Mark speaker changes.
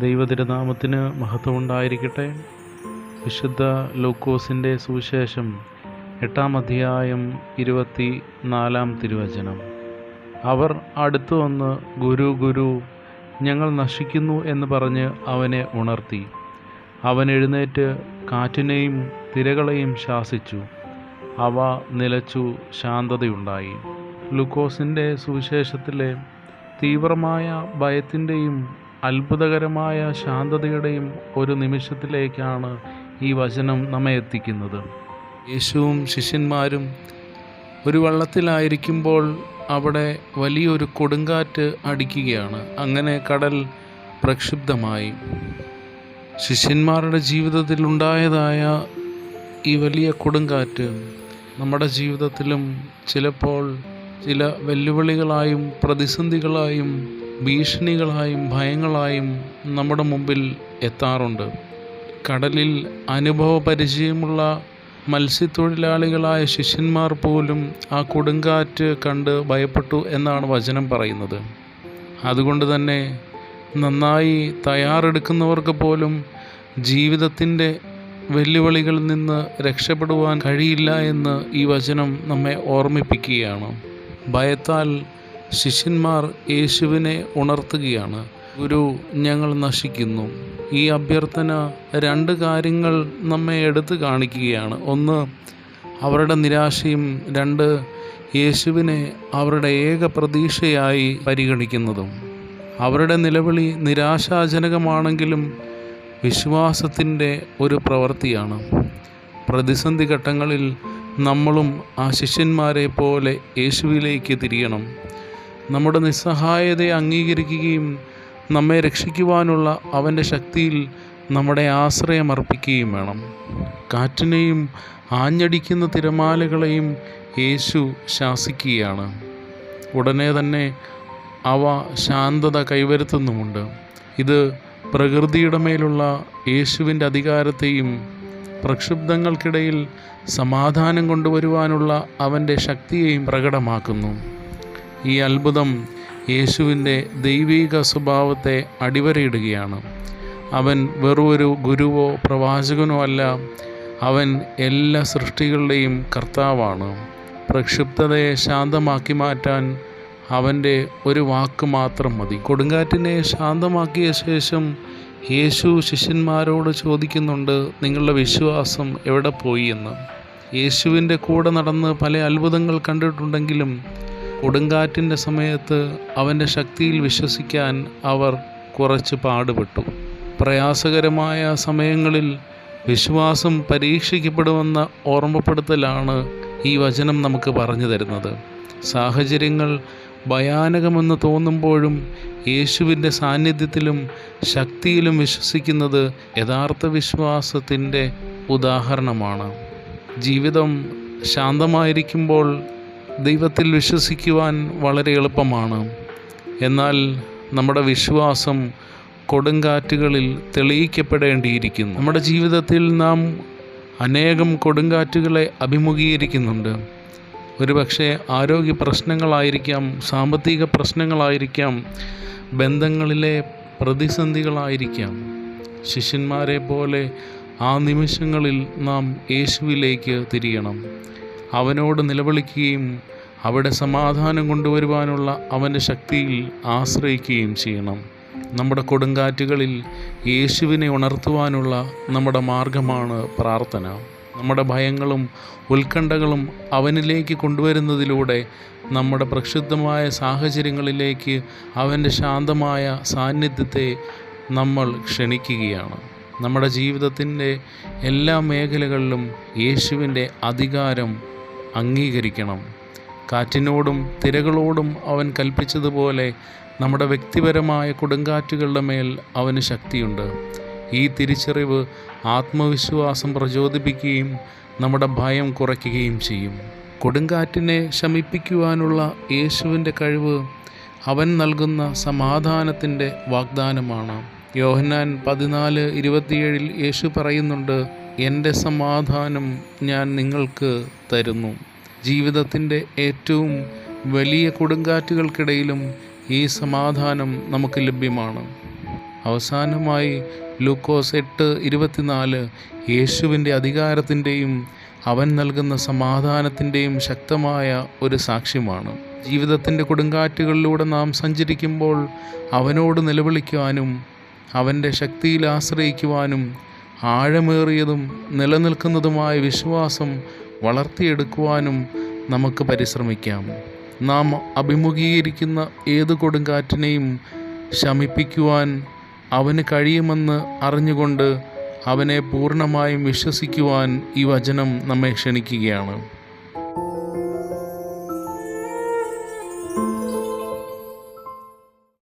Speaker 1: ദൈവതിരുനാമത്തിന് മഹത്വമുണ്ടായിരിക്കട്ടെ. വിശുദ്ധ ലൂക്കോസിന്റെ സുവിശേഷം എട്ടാം അധ്യായം ഇരുപത്തി നാലാം തിരുവചനം. അവർ അടുത്തു വന്ന് ഗുരു ഗുരു ഞങ്ങൾ നശിക്കുന്നു എന്ന് പറഞ്ഞ് അവനെ ഉണർത്തി. അവൻ എഴുന്നേറ്റ് കാറ്റിനെയും തിരകളെയും ശാസിച്ചു. അവ നിലച്ചു ശാന്തതയുണ്ടായി. ലൂക്കോസിന്റെ സുവിശേഷത്തിലെ തീവ്രമായ ഭയത്തിന്റെയും അത്ഭുതകരമായ ശാന്തതയുടെയും ഒരു നിമിഷത്തിലേക്കാണ് ഈ വചനം നമ്മെ എത്തിക്കുന്നത്. യേശുവും ശിഷ്യന്മാരും ഒരു വള്ളത്തിലായിരിക്കുമ്പോൾ അവിടെ വലിയൊരു കൊടുങ്കാറ്റ് അടിക്കുകയാണ്. അങ്ങനെ കടൽ പ്രക്ഷുബ്ധമായി. ശിഷ്യന്മാരുടെ ജീവിതത്തിൽ ഉണ്ടായതായ ഈ വലിയ കൊടുങ്കാറ്റ് നമ്മുടെ ജീവിതത്തിലും ചിലപ്പോൾ ചില വെല്ലുവിളികളായും പ്രതിസന്ധികളായും ഭീഷണികളായും ഭയങ്ങളായും നമ്മുടെ മുമ്പിൽ എത്താറുണ്ട്. കടലിൽ അനുഭവ പരിചയമുള്ള മത്സ്യത്തൊഴിലാളികളായ ശിഷ്യന്മാർ പോലും ആ കൊടുങ്കാറ്റ് കണ്ട് ഭയപ്പെട്ടു എന്നാണ് വചനം പറയുന്നത്. അതുകൊണ്ട് തന്നെ നന്നായി തയ്യാറെടുക്കുന്നവർക്ക് പോലും ജീവിതത്തിന്റെ വെല്ലുവിളികളിൽ നിന്ന് രക്ഷപ്പെടുവാൻ കഴിയില്ല എന്ന് ഈ വചനം നമ്മെ ഓർമ്മിപ്പിക്കുകയാണ്. ഭയത്താൽ ശിഷ്യന്മാർ യേശുവിനെ ഉണർത്തുകയാണ്. ഗുരു ഞങ്ങൾ നശിക്കുന്നു. ഈ അഭ്യർത്ഥന രണ്ട് കാര്യങ്ങൾ നമ്മെ എടുത്തു കാണിക്കുകയാണ്. ഒന്ന് അവരുടെ നിരാശയും. രണ്ട് യേശുവിനെ അവരുടെ ഏക പ്രതീക്ഷയായി പരിഗണിക്കുന്നതും. അവരുടെ നിലവിളി നിരാശാജനകമാണെങ്കിലും വിശ്വാസത്തിന്റെ ഒരു പ്രവൃത്തിയാണ്. പ്രതിസന്ധി ഘട്ടങ്ങളിൽ നമ്മളും ആ ശിഷ്യന്മാരെ പോലെ യേശുവിലേക്ക് തിരിയണം. നമ്മുടെ നിസ്സഹായതയെ അംഗീകരിക്കുകയും നമ്മെ രക്ഷിക്കുവാനുള്ള അവന്റെ ശക്തിയിൽ നമ്മുടെ ആശ്രയം അർപ്പിക്കുകയും വേണം. കാറ്റിനെയും ആഞ്ഞടിക്കുന്ന തിരമാലകളെയും യേശു ശാസിക്കുകയാണ്. ഉടനെ തന്നെ അവ ശാന്തത കൈവരുത്തുന്നുമുണ്ട്. ഇത് പ്രകൃതിയുടെ മേലുള്ള യേശുവിന്റെ അധികാരത്തെയും പ്രക്ഷുബ്ധങ്ങൾക്കിടയിൽ സമാധാനം കൊണ്ടുവരുവാനുള്ള അവന്റെ ശക്തിയെയും പ്രകടമാക്കുന്നു. ഈ അത്ഭുതം യേശുവിന്റെ ദൈവീക സ്വഭാവത്തെ അടിവരയിടുകയാണ്. അവൻ വെറുമൊരു ഗുരുവോ പ്രവാചകനോ അല്ല അവൻ എല്ലാ സൃഷ്ടികളുടെയും കർത്താവാണ്. പ്രക്ഷുബ്ധതയെ ശാന്തമാക്കി മാറ്റാൻ അവന്റെ ഒരു വാക്ക് മാത്രം മതി. കൊടുങ്കാറ്റിനെ ശാന്തമാക്കിയ ശേഷം യേശു ശിഷ്യന്മാരോട് ചോദിക്കുന്നുണ്ട് നിങ്ങളുടെ വിശ്വാസം എവിടെ പോയി? എന്ന്. യേശുവിന്റെ കൂടെ നടന്ന് പല അത്ഭുതങ്ങൾ കണ്ടിട്ടുണ്ടെങ്കിലും കൊടുങ്കാറ്റിന്റെ സമയത്ത് അവന്റെ ശക്തിയിൽ വിശ്വസിക്കാൻ അവർ കുറച്ച് പാടുപെട്ടു. പ്രയാസകരമായ സമയങ്ങളിൽ വിശ്വാസം പരീക്ഷിക്കപ്പെടുമെന്ന ഓർമ്മപ്പെടുത്തലാണ് ഈ വചനം നമുക്ക് പറഞ്ഞു തരുന്നത്. സാഹചര്യങ്ങൾ ഭയാനകമെന്ന് തോന്നുമ്പോഴും യേശുവിന്റെ സാന്നിധ്യത്തിലും ശക്തിയിലും വിശ്വസിക്കുന്നത് യഥാർത്ഥ വിശ്വാസത്തിന്റെ ഉദാഹരണമാണ്. ജീവിതം ശാന്തമായിരിക്കുമ്പോൾ ദൈവത്തിൽ വിശ്വസിക്കുവാൻ വളരെ എളുപ്പമാണ്. എന്നാൽ നമ്മുടെ വിശ്വാസം കൊടുങ്കാറ്റുകളിൽ തെളിയിക്കപ്പെടേണ്ടിയിരിക്കുന്നു. നമ്മുടെ ജീവിതത്തിൽ നാം അനേകം കൊടുങ്കാറ്റുകളെ അഭിമുഖീകരിക്കുന്നുണ്ട്. ഒരുപക്ഷെ ആരോഗ്യ പ്രശ്നങ്ങളായിരിക്കാം സാമ്പത്തിക പ്രശ്നങ്ങളായിരിക്കാം ബന്ധങ്ങളിലെ പ്രതിസന്ധികളായിരിക്കാം. ശിഷ്യന്മാരെ പോലെ ആ നിമിഷങ്ങളിൽ നാം യേശുവിലേക്ക് തിരിയണം. അവനോട് നിലവിളിക്കുകയും അവിടെ സമാധാനം കൊണ്ടുവരുവാനുള്ള അവന്റെ ശക്തിയിൽ ആശ്രയിക്കുകയും ചെയ്യണം. നമ്മുടെ കൊടുങ്കാറ്റുകളിൽ യേശുവിനെ ഉണർത്തുവാനുള്ള നമ്മുടെ മാർഗമാണ് പ്രാർത്ഥന. നമ്മുടെ ഭയങ്ങളും ഉത്കണ്ഠകളും അവനിലേക്ക് കൊണ്ടുവരുന്നതിലൂടെ നമ്മുടെ പ്രക്ഷുബ്ധമായ സാഹചര്യങ്ങളിലേക്ക് അവന്റെ ശാന്തമായ സാന്നിധ്യത്തെ നമ്മൾ ക്ഷണിക്കുകയാണ്. നമ്മുടെ ജീവിതത്തിന്റെ എല്ലാ മേഖലകളിലും യേശുവിന്റെ അധികാരം അംഗീകരിക്കണം. കാറ്റിനോടും തിരകളോടും അവൻ കൽപ്പിച്ചതുപോലെ നമ്മുടെ വ്യക്തിപരമായ കൊടുങ്കാറ്റുകളുടെ മേൽ അവന് ശക്തിയുണ്ട്. ഈ തിരിച്ചറിവ് ആത്മവിശ്വാസം പ്രചോദിപ്പിക്കുകയും നമ്മുടെ ഭയം കുറയ്ക്കുകയും ചെയ്യും. കൊടുങ്കാറ്റിനെ ശമിപ്പിക്കുവാനുള്ള യേശുവിന്റെ കഴിവ് അവൻ നൽകുന്ന സമാധാനത്തിന്റെ വാഗ്ദാനമാണ്. യോഹന്നാൻ പതിനാല് ഇരുപത്തിയേഴിൽ യേശു പറയുന്നുണ്ട് എന്റെ സമാധാനം ഞാൻ നിങ്ങൾക്ക് തരുന്നു. ജീവിതത്തിന്റെ ഏറ്റവും വലിയ കൊടുങ്കാറ്റുകൾക്കിടയിലും ഈ സമാധാനം നമുക്ക് ലഭ്യമാണ്. അവസാനമായി ലൂക്കോസ് എട്ട് ഇരുപത്തിനാല് യേശുവിന്റെ അധികാരത്തിന്റെയും അവൻ നൽകുന്ന സമാധാനത്തിന്റെയും ശക്തമായ ഒരു സാക്ഷ്യമാണ്. ജീവിതത്തിന്റെ കൊടുങ്കാറ്റുകളിലൂടെ നാം സഞ്ചരിക്കുമ്പോൾ അവനോട് നിലവിളിക്കുവാനും അവന്റെ ശക്തിയിൽ ആശ്രയിക്കുവാനും ആഴമേറിയതും നിലനിൽക്കുന്നതുമായ വിശ്വാസം വളർത്തിയെടുക്കുവാനും നമുക്ക് പരിശ്രമിക്കാം. നാം അഭിമുഖീകരിക്കുന്ന ഏത് കൊടുങ്കാറ്റിനെയും ശമിപ്പിക്കുവാൻ അവന് കഴിയുമെന്ന് അറിഞ്ഞുകൊണ്ട് അവനെ പൂർണമായും വിശ്വസിക്കുവാൻ ഈ വചനം നമ്മെ ക്ഷണിക്കുകയാണ്.